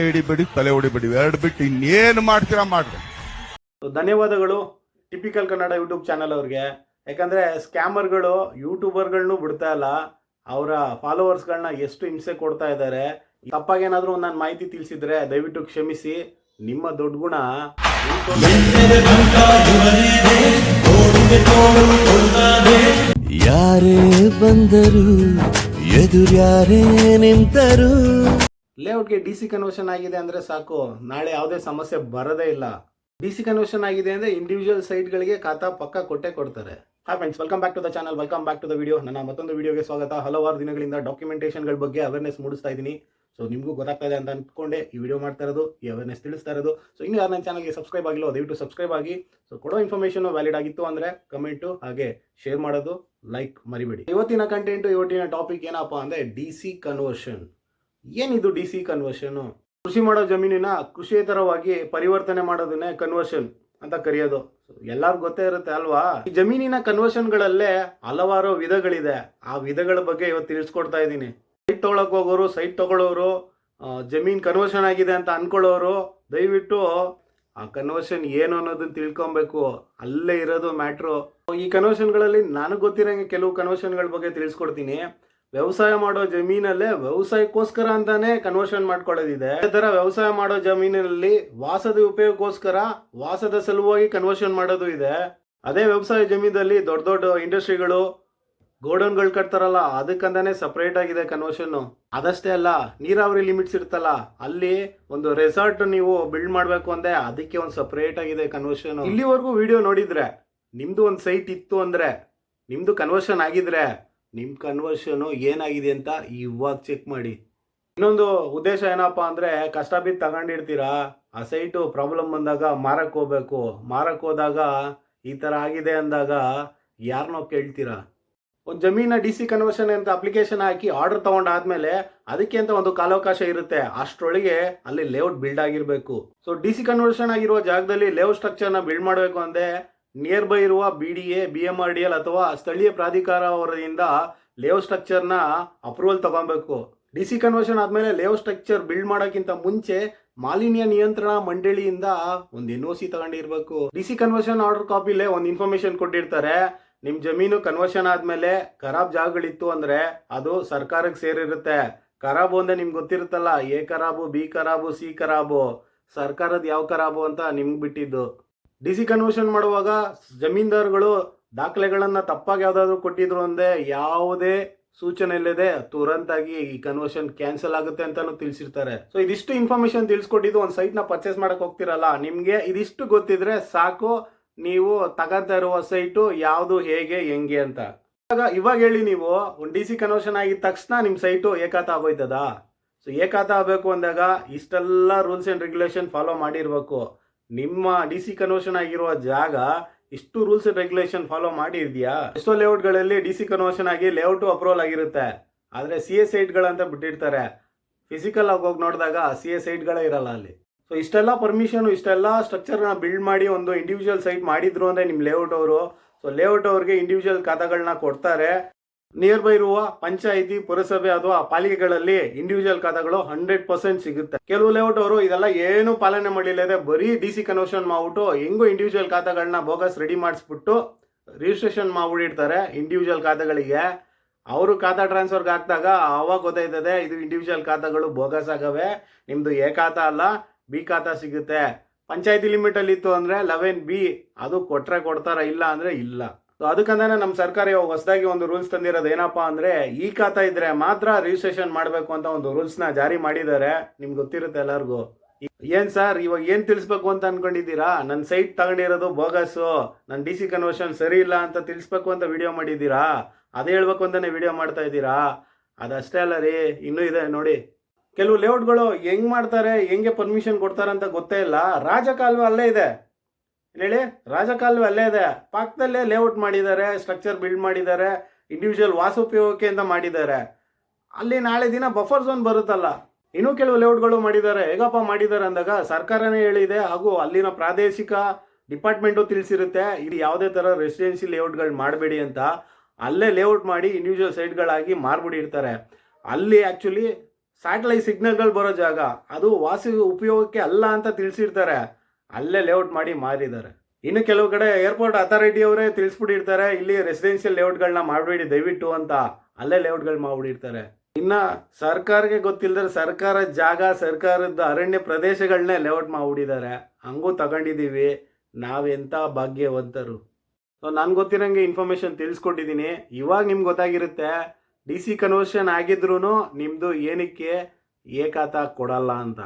ಹಿಡಿಬೇಡಿ ತಲೆ ಹೊಡಿಬೇಡಿ ಎರಡು ಬಿಟ್ಟು ಇನ್ನೇನು ಮಾಡ್ತೀರಾ ಮಾಡ್ರಿ. ಧನ್ಯವಾದಗಳು ಟಿಪಿಕಲ್ ಕನ್ನಡ ಯೂಟ್ಯೂಬ್ ಚಾನಲ್ ಅವ್ರಿಗೆ. ಯಾಕಂದ್ರೆ ಸ್ಕ್ಯಾಮರ್ಗಳು ಯೂಟ್ಯೂಬರ್ಗಳನ್ನೂ ಬಿಡ್ತಾ ಇಲ್ಲ. ಅವರ ಫಾಲೋವರ್ಸ್ಗಳನ್ನ ಎಷ್ಟು ಹಿಂಸೆ ಕೊಡ್ತಾ ಇದ್ದಾರೆ. ತಪ್ಪಾಗೇನಾದರೂ ನಾನು ಮಾಹಿತಿ ತಿಳಿಸಿದ್ರೆ ದಯವಿಟ್ಟು ಕ್ಷಮಿಸಿ. ನಿಮ್ಮ ದೊಡ್ಡ ಗುಣ. ಯಾರೇ ಬಂದರು ಎದುರ್ಯಾರೇ ನಿಂತರು ಲೇಔಟ್ಗೆ ಡಿ ಸಿ ಕನ್ವರ್ಷನ್ ಆಗಿದೆ ಅಂದರೆ ಸಾಕು. ನಾಳೆ ಯಾವುದೇ ಸಮಸ್ಯೆ ಬರೋದೇ ಇಲ್ಲ. ಡಿ ಸಿ ಕನ್ವರ್ಷನ್ ಆಗಿದೆ ಅಂದರೆ ಇಂಡಿವಿಜುವಲ್ ಸೈಟ್ಗಳಿಗೆ ಖಾತಾ ಪಕ್ಕ ಕೊಟ್ಟೆ ಕೊಡ್ತಾರೆ. Hi friends welcome back to the channel welcome back to the video ನನ್ನ ಮತ್ತೊಂದು ವಿಡಿಯೋಗೆ ಸ್ವಾಗತ. ಹಲವಾರು ದಿನಗಳಿಂದ ಡಾಕ್ಯುಮೆಂಟೇಷನ್ಗಳ ಬಗ್ಗೆ ಅವೇರ್ನೆಸ್ ಮೂಡಿಸ್ತಾ ಇದ್ದೀನಿ. ಸೊ ನಿಮಗೂ ಗೊತ್ತಾಗ್ತಾ ಇದೆ ಅಂತ ಅಂದ್ಕೊಂಡೆ ಈ ವಿಡಿಯೋ ಮಾಡ್ತಾ ಇರೋದು, ಈ ಅವೇರ್ನೆಸ್ ತಿಳಿಸ್ತಾ ಇರೋದು. ಸೊ ಇನ್ನು ಯಾರು ನನ್ನ ಚಾನಲ್ಗೆ ಸಬ್ಸ್ಕ್ರೈಬ್ ಆಗಿಲ್ಲ, ದಯವಿಟ್ಟು ಸಬ್ಸ್ಕ್ರೈಬ್ ಆಗಿ. ಸೊ ಕೊಡೋ ಇನ್ಫಾರ್ಮೇಷನ್ ವ್ಯಾಲಿಡ್ ಆಗಿತ್ತು ಅಂದರೆ ಕಮೆಂಟು ಹಾಗೆ ಶೇರ್ ಮಾಡೋದು ಲೈಕ್ ಮರಿಬೇಡಿ. ಇವತ್ತಿನ ಕಂಟೆಂಟು ಇವತ್ತಿನ ಟಾಪಿಕ್ ಏನಪ್ಪಾ ಅಂದರೆ ಡಿ ಸಿ ಕನ್ವರ್ಷನ್ ಏನಿದು ಡಿ ಸಿ ಕನ್ವರ್ಷನ್ ಕೃಷಿ ಮಾಡೋ ಜಮೀನಿನ ಕೃಷಿಯೇತರವಾಗಿ ಪರಿವರ್ತನೆ ಮಾಡೋದನ್ನೇ ಕನ್ವರ್ಷನ್ ಅಂತ ಕರೆಯೋದು. ಎಲ್ಲಾರ್ಗೂ ಗೊತ್ತೇ ಇರುತ್ತೆ ಅಲ್ವಾ? ಈ ಜಮೀನಿನ ಕನ್ವರ್ಷನ್ಗಳಲ್ಲೇ ಹಲವಾರು ವಿಧಗಳಿದೆ. ಆ ವಿಧಗಳ ಬಗ್ಗೆ ಇವತ್ತು ತಿಳಿಸ್ಕೊಡ್ತಾ ಇದ್ದೀನಿ. ಸೈಟ್ ತಗೊಳಕ್ ಹೋಗೋರು ಸೈಟ್ ತಗೊಳ್ಳೋರು ಜಮೀನ್ ಕನ್ವರ್ಷನ್ ಆಗಿದೆ ಅಂತ ಅನ್ಕೊಳ್ಳೋರು, ದಯವಿಟ್ಟು ಆ ಕನ್ವರ್ಷನ್ ಏನು ಅನ್ನೋದನ್ನ ತಿಳ್ಕೊಬೇಕು. ಅಲ್ಲೇ ಇರೋದು ಮ್ಯಾಟ್ರು ಈ ಕನ್ವರ್ಷನ್ಗಳಲ್ಲಿ ನನಗೆ ಗೊತ್ತಿರೋಂಗೆ ಕೆಲವು ಕನ್ವರ್ಷನ್ಗಳ ಬಗ್ಗೆ ತಿಳಿಸ್ಕೊಡ್ತೀನಿ. ವ್ಯವಸಾಯ ಮಾಡೋ ಜಮೀನಲ್ಲೇ ವ್ಯವಸಾಯಕ್ಕೋಸ್ಕರ ಅಂತಾನೆ ಕನ್ವರ್ಷನ್ ಮಾಡ್ಕೊಳ್ಳೋದಿದೆ. ಅದೇ ತರ ವ್ಯವಸಾಯ ಮಾಡೋ ಜಮೀನಿನಲ್ಲಿ ವಾಸದ ಉಪಯೋಗಕ್ಕೋಸ್ಕರ ವಾಸದ ಸಲುವಾಗಿ ಕನ್ವರ್ಷನ್ ಮಾಡೋದು ಇದೆ. ಅದೇ ವ್ಯವಸಾಯ ಜಮೀನಲ್ಲಿ ದೊಡ್ಡ ದೊಡ್ಡ ಇಂಡಸ್ಟ್ರಿಗಳು ಗೋಡೌನ್ಗಳು ಕಟ್ತಾರಲ್ಲ, ಅದಕ್ಕಂತಾನೆ ಸಪ್ರೇಟ್ ಆಗಿದೆ ಕನ್ವರ್ಷನ್ ಅದಷ್ಟೇ ಅಲ್ಲ, ನೀರಾವರಿ ಲಿಮಿಟ್ಸ್ ಇರ್ತಲ್ಲ ಅಲ್ಲಿ ಒಂದು ರೆಸಾರ್ಟ್ ನೀವು ಬಿಲ್ಡ್ ಮಾಡಬೇಕು ಅಂದ್ರೆ ಅದಕ್ಕೆ ಒಂದು ಸಪ್ರೇಟ್ ಆಗಿದೆ ಕನ್ವರ್ಷನ್ ಇಲ್ಲಿವರೆಗೂ ವಿಡಿಯೋ ನೋಡಿದ್ರೆ, ನಿಮ್ದು ಒಂದು ಸೈಟ್ ಇತ್ತು ಅಂದ್ರೆ, ನಿಮ್ದು ಕನ್ವರ್ಷನ್ ಆಗಿದ್ರೆ ನಿಮ್ ಕನ್ವರ್ಷನ್ ಏನಾಗಿದೆ ಅಂತ ಇವಾಗ ಚೆಕ್ ಮಾಡಿ. ಇನ್ನೊಂದು ಉದ್ದೇಶ ಏನಪ್ಪಾ ಅಂದ್ರೆ ಕಷ್ಟ ಬಿದ್ದು ತಗೊಂಡಿರ್ತೀರಾ, ಆ ಸೈಟು ಪ್ರಾಬ್ಲಮ್ ಬಂದಾಗ ಮಾರಕ್ ಹೋಗ್ಬೇಕು. ಮಾರಕ್ ಹೋದಾಗ ಈ ಥರ ಆಗಿದೆ ಅಂದಾಗ ಯಾರನ್ನೋ ಕೇಳ್ತೀರಾ? ಒಂದು ಜಮೀನ ಡಿ ಸಿ ಕನ್ವರ್ಷನ್ ಅಂತ ಅಪ್ಲಿಕೇಶನ್ ಹಾಕಿ ಆರ್ಡರ್ ತಗೊಂಡಾದ್ಮೇಲೆ ಅದಕ್ಕೆ ಅಂತ ಒಂದು ಕಾಲಾವಕಾಶ ಇರುತ್ತೆ. ಅಷ್ಟರೊಳಗೆ ಅಲ್ಲಿ ಲೇಔಟ್ ಬಿಲ್ಡ್ ಆಗಿರಬೇಕು. ಸೊ ಡಿ ಸಿ ಕನ್ವರ್ಷನ್ ಆಗಿರುವ ಜಾಗದಲ್ಲಿ ಲೇಔಟ್ ಸ್ಟ್ರಕ್ಚರ್ನ ಬಿಲ್ಡ್ ಮಾಡಬೇಕು ಅಂದ್ರೆ ನಿಯರ್ ಬೈ ಇರುವ B D A B M R D L ಅಥವಾ ಸ್ಥಳೀಯ ಪ್ರಾಧಿಕಾರ ಅವರಿಂದ ಲೇಔಟ್ ಸ್ಟ್ರಕ್ಚರ್ನ ಅಪ್ರೂವಲ್ ತಗೊಬೇಕು. ಡಿ ಸಿ ಕನ್ವರ್ಷನ್ ಆದ್ಮೇಲೆ ಲೇಔಟ್ ಸ್ಟ್ರಕ್ಚರ್ ಬಿಲ್ಡ್ ಮಾಡೋಕ್ಕಿಂತ ಮುಂಚೆ ಮಾಲಿನ್ಯ ನಿಯಂತ್ರಣ ಮಂಡಳಿಯಿಂದ ಒಂದು ಎನ್ ಒ ಸಿ ತಗೊಂಡಿರ್ಬೇಕು. ಡಿ ಸಿ ಕನ್ವರ್ಷನ್ ಆರ್ಡರ್ ಕಾಪಿಲೇ ಒಂದು ಇನ್ಫಾರ್ಮೇಶನ್ ಕೊಟ್ಟಿರ್ತಾರೆ. ನಿಮ್ ಜಮೀನು ಕನ್ವರ್ಷನ್ ಆದ್ಮೇಲೆ ಖರಾಬ್ ಜಾಗಗಳಿತ್ತು ಅಂದ್ರೆ ಅದು ಸರ್ಕಾರಕ್ಕೆ ಸೇರಿರುತ್ತೆ. ಖರಾಬು ಅಂದ್ರೆ ನಿಮ್ಗೆ ಗೊತ್ತಿರುತ್ತಲ್ಲ, ಎ ಖರಾಬು, ಬಿ ಖರಾಬು, ಸಿ ಖರಾಬು. ಸರ್ಕಾರದ ಯಾವ ಖರಾಬು ಅಂತ ನಿಮ್ಗೆ ಬಿಟ್ಟಿದ್ದು. ಡಿ ಸಿ ಕನ್ವರ್ಷನ್ ಮಾಡುವಾಗ ಜಮೀನ್ದಾರುಗಳು ದಾಖಲೆಗಳನ್ನು ತಪ್ಪಾಗಿ ಯಾವ್ದಾದ್ರು ಕೊಟ್ಟಿದ್ರು ಅಂದ್ರೆ ಯಾವುದೇ ಸೂಚನೆ ಇಲ್ಲದೆ ತುರಂತಾಗಿ ಈ ಕನ್ವರ್ಷನ್ ಕ್ಯಾನ್ಸಲ್ ಆಗುತ್ತೆ ಅಂತಾನು ತಿಳಿಸಿರ್ತಾರೆ. ಸೊ ಇದಿಷ್ಟು ಇನ್ಫಾರ್ಮೇಶನ್ ತಿಳಿಸ್ಕೊಟ್ಟಿದ್ದು ಒಂದು ಸೈಟ್ನ ಪರ್ಚೇಸ್ ಮಾಡಕ್ಕೆ ಹೋಗ್ತಿರಲ್ಲ, ನಿಮಗೆ ಇದಿಷ್ಟು ಗೊತ್ತಿದ್ರೆ ಸಾಕು, ನೀವು ತಗಂತ ಇರುವ ಸೈಟು ಯಾವುದು ಹೇಗೆ, ಹೆಂಗೆ ಅಂತ. ಇವಾಗ ಇವಾಗ ಹೇಳಿ ನೀವು, ಒಂದು ಡಿ ಸಿ ಕನ್ವರ್ಷನ್ ಆಗಿದ ತಕ್ಷಣ ನಿಮ್ಮ ಸೈಟು ಏಕಾತ ಆಗೋಯ್ತದ? ಸೊ ಏಕಾತ ಆಗಬೇಕು ಅಂದಾಗ ಇಷ್ಟೆಲ್ಲ ರೂಲ್ಸ್ ಅಂಡ್ ರೆಗ್ಯುಲೇಷನ್ ಫಾಲೋ ಮಾಡಿರ್ಬೇಕು. ನಿಮ್ಮ ಡಿ ಸಿ ಕನ್ವರ್ಷನ್ ಆಗಿರುವ ಜಾಗ ಇಷ್ಟು ರೂಲ್ಸ್ ಅಂಡ್ ರೆಗ್ಯುಲೇಷನ್ ಫಾಲೋ ಮಾಡಿದ್ಯಾ? ಎಷ್ಟೋ ಲೇಔಟ್ಗಳಲ್ಲಿ ಡಿ ಸಿ ಕನ್ವರ್ಷನ್ ಆಗಿ ಲೇಔಟ್ ಅಪ್ರೂವಲ್ ಆಗಿರುತ್ತೆ. ಆದ್ರೆ ಸಿ ಎಸ್ ಸೈಟ್ಗಳಂತ ಬಿಟ್ಟಿರ್ತಾರೆ. ಫಿಸಿಕಲ್ ಆಗಿ ಹೋಗಿ ನೋಡಿದಾಗ ಸಿ ಎಸ್ ಸೈಟ್ಗಳೇ ಇರಲ್ಲ ಅಲ್ಲಿ. ಸೊ ಇಷ್ಟೆಲ್ಲ ಪರ್ಮಿಷನ್ ಇಷ್ಟೆಲ್ಲ ಸ್ಟ್ರಕ್ಚರ್ನ ಬಿಲ್ಡ್ ಮಾಡಿ ಒಂದು ಇಂಡಿವಿಜುವಲ್ ಸೈಟ್ ಮಾಡಿದ್ರು ಅಂದ್ರೆ ನಿಮ್ಮ ಲೇಔಟ್ ಅವರು. ಸೊ ಲೇಔಟ್ ಅವ್ರಿಗೆ ಇಂಡಿವಿಜುವಲ್ ಖಾತಾಗಳನ್ನ ಕೊಡ್ತಾರೆ. ನಿಯರ್ ಬೈ ಇರುವ ಪಂಚಾಯಿತಿ, ಪುರಸಭೆ ಅಥವಾ ಪಾಲಿಕೆಗಳಲ್ಲಿ ಇಂಡಿವಿಜುವಲ್ ಖಾತಾಗಳು ಹಂಡ್ರೆಡ್ ಪರ್ಸೆಂಟ್ ಸಿಗುತ್ತೆ. ಕೆಲವು ಲೇಔಟ್ ಅವರು ಇದೆಲ್ಲ ಏನು ಪಾಲನೆ ಮಾಡಿಲ್ಲದೆ ಬರೀ ಡಿ ಸಿ ಕನ್ವರ್ಷನ್ ಮಾಡ್ಬಿಟ್ಟು ಹೆಂಗೋ ಇಂಡಿವಿಜುವಲ್ ಖಾತಾಗಳನ್ನ ಬೋಗಸ್ ರೆಡಿ ಮಾಡಿಸ್ಬಿಟ್ಟು ರಿಜಿಸ್ಟ್ರೇಷನ್ ಮಾಡ್ಬಿಟ್ಟಿರ್ತಾರೆ ಇಂಡಿವಿಜುವಲ್ ಖಾತಾಗಳಿಗೆ. ಅವರು ಖಾತಾ ಟ್ರಾನ್ಸ್ಫರ್ಗೆ ಹಾಕಿದಾಗ ಅವಾಗ ಗೊತ್ತಾಯ್ತದೆ ಇದು ಇಂಡಿವಿಜುವಲ್ ಖಾತಾಗಳು ಬೋಗಸ್ ಆಗವೆ. ನಿಮ್ದು ಎ ಖಾತಾ ಅಲ್ಲ, ಬಿ ಖಾತಾ ಸಿಗುತ್ತೆ. ಪಂಚಾಯತಿ ಲಿಮಿಟ್ ಅಲ್ಲಿ ಇತ್ತು ಅಂದ್ರೆ ಲೆವೆನ್ ಬಿ ಅದು ಕೊಟ್ರೆ ಕೊಡ್ತಾರ ಇಲ್ಲ ಅಂದ್ರೆ ಇಲ್ಲ. ಸೊ ಅದಕ್ಕಂತಾನೆ ನಮ್ಮ ಸರ್ಕಾರ ಇವಾಗ ಹೊಸದಾಗಿ ಒಂದು ರೂಲ್ಸ್ ತಂದಿರೋದು ಏನಪ್ಪಾ ಅಂದ್ರೆ, ಈ ಖಾತಾ ಇದ್ರೆ ಮಾತ್ರ ರಿಜಿಸ್ಟ್ರೇಷನ್ ಮಾಡಬೇಕು ಅಂತ ಒಂದು ರೂಲ್ಸ್ನ ಜಾರಿ ಮಾಡಿದ್ದಾರೆ. ನಿಮ್ಗೆ ಗೊತ್ತಿರುತ್ತೆ ಎಲ್ಲರಿಗೂ. ಏನ್ ಸರ್ ಇವಾಗ ಏನ್ ತಿಳಿಸ್ಬೇಕು ಅಂತ ಅನ್ಕೊಂಡಿದ್ದೀರಾ? ನನ್ನ ಸೈಟ್ ತಗೊಂಡಿರೋದು ಬೋಗಸ್ಸು ನನ್ನ ಡಿ ಸಿ ಕನ್ವರ್ಷನ್ ಸರಿ ಇಲ್ಲ ಅಂತ ತಿಳಿಸ್ಬೇಕು ಅಂತ ವಿಡಿಯೋ ಮಾಡಿದ್ದೀರಾ? ಅದೇ ಹೇಳ್ಬೇಕು ಅಂತಾನೆ ವಿಡಿಯೋ ಮಾಡ್ತಾ ಇದ್ದೀರಾ? ಅದಷ್ಟೇ ಅಲ್ಲ ರೀ, ಇನ್ನೂ ಇದೆ ನೋಡಿ. ಕೆಲವು ಲೇಔಟ್ಗಳು ಹೆಂಗ್ ಮಾಡ್ತಾರೆ, ಹೆಂಗೆ ಪರ್ಮಿಷನ್ ಕೊಡ್ತಾರೆ ಅಂತ ಗೊತ್ತೇ ಇಲ್ಲ. ರಾಜಕಾಲುವೆ ಅಲ್ಲೇ ಇದೆ. ಹೇಳಿ, ರಾಜಕಾಲುವೆ ಅಲ್ಲೇ ಇದೆ. ಪಕ್ಕದಲ್ಲೇ ಲೇಔಟ್ ಮಾಡಿದ್ದಾರೆ ಸ್ಟ್ರಕ್ಚರ್ ಬಿಲ್ಡ್ ಮಾಡಿದ್ದಾರೆ ಇಂಡಿವಿಜುವಲ್ ವಾಸೋಪಯೋಗಕ್ಕೆ ಅಂತ ಮಾಡಿದ್ದಾರೆ. ಅಲ್ಲಿ ನಾಳೆ ದಿನ ಬಫರ್ ಝೋನ್ ಬರುತ್ತಲ್ಲ. ಇನ್ನೂ ಕೆಲವು ಲೇಔಟ್ಗಳು ಮಾಡಿದ್ದಾರೆ. ಹೇಗಪ್ಪ ಮಾಡಿದ್ದಾರೆ ಅಂದಾಗ ಸರ್ಕಾರನೇ ಹೇಳಿದೆ ಹಾಗೂ ಅಲ್ಲಿನ ಪ್ರಾದೇಶಿಕ ಡಿಪಾರ್ಟ್ಮೆಂಟು ತಿಳಿಸಿರುತ್ತೆ, ಇಲ್ಲಿ ಯಾವುದೇ ಥರ ರೆಸಿಡೆನ್ಸಿ ಲೇಔಟ್ಗಳು ಮಾಡಬೇಡಿ ಅಂತ ಅಲ್ಲೇ ಲೇಔಟ್ ಮಾಡಿ ಇಂಡಿವಿಜುವಲ್ ಸೈಟ್ಗಳಾಗಿ ಮಾರ್ಬಿಟ್ಟಿರ್ತಾರೆ ಅಲ್ಲಿ ಆ್ಯಕ್ಚುಲಿ ಸ್ಯಾಟಲೈಟ್ ಸಿಗ್ನಲ್ಗಳು ಬರೋ ಜಾಗ, ಅದು ವಾಸಿ ಉಪಯೋಗಕ್ಕೆ ಅಲ್ಲ ಅಂತ ತಿಳಿಸಿರ್ತಾರೆ. ಅಲ್ಲೇ ಲೇಔಟ್ ಮಾಡಿ ಮಾರಿದ್ದಾರೆ. ಇನ್ನು ಕೆಲವು ಕಡೆ ಏರ್ಪೋರ್ಟ್ ಅಥಾರಿಟಿ ಅವರೇ ತಿಳಿಸ್ಬಿಟ್ಟಿರ್ತಾರೆ, ಇಲ್ಲಿ ರೆಸಿಡೆನ್ಷಿಯಲ್ ಲೇಔಟ್ಗಳನ್ನ ಮಾಡಬೇಡಿ, ದಯವಿಟ್ಟು ಅಂತ ಅಲ್ಲೇ ಲೇಔಟ್ಗಳು ಮಾಡ್ಬಿಟ್ಟಿರ್ತಾರೆ. ಇನ್ನ ಸರ್ಕಾರಕ್ಕೆ ಗೊತ್ತಿಲ್ಲದ್ರೆ ಸರ್ಕಾರ ಜಾಗ, ಸರ್ಕಾರದ ಅರಣ್ಯ ಪ್ರದೇಶಗಳನ್ನೇ ಲೇಔಟ್ ಮಾಡಿಬಿಟ್ಟಿದ್ದಾರೆ. ಹಂಗೂ ತಗೊಂಡಿದ್ದೀವಿ. ನಾವೆಂಥ ಭಾಗ್ಯವಂತರು. ಸೊ ನಾನು ಗೊತ್ತಿರೋಂಗೆ ಇನ್ಫಾರ್ಮೇಷನ್ ತಿಳಿಸ್ಕೊಟ್ಟಿದ್ದೀನಿ. ಇವಾಗ ನಿಮ್ಗೆ ಗೊತ್ತಾಗಿರುತ್ತೆ ಡಿ ಸಿ ಕನ್ವರ್ಷನ್ ಆಗಿದ್ರೂ ನಿಮ್ಮದು ಏನಕ್ಕೆ ಏಕಾತ ಕೊಡಲ್ಲ ಅಂತ.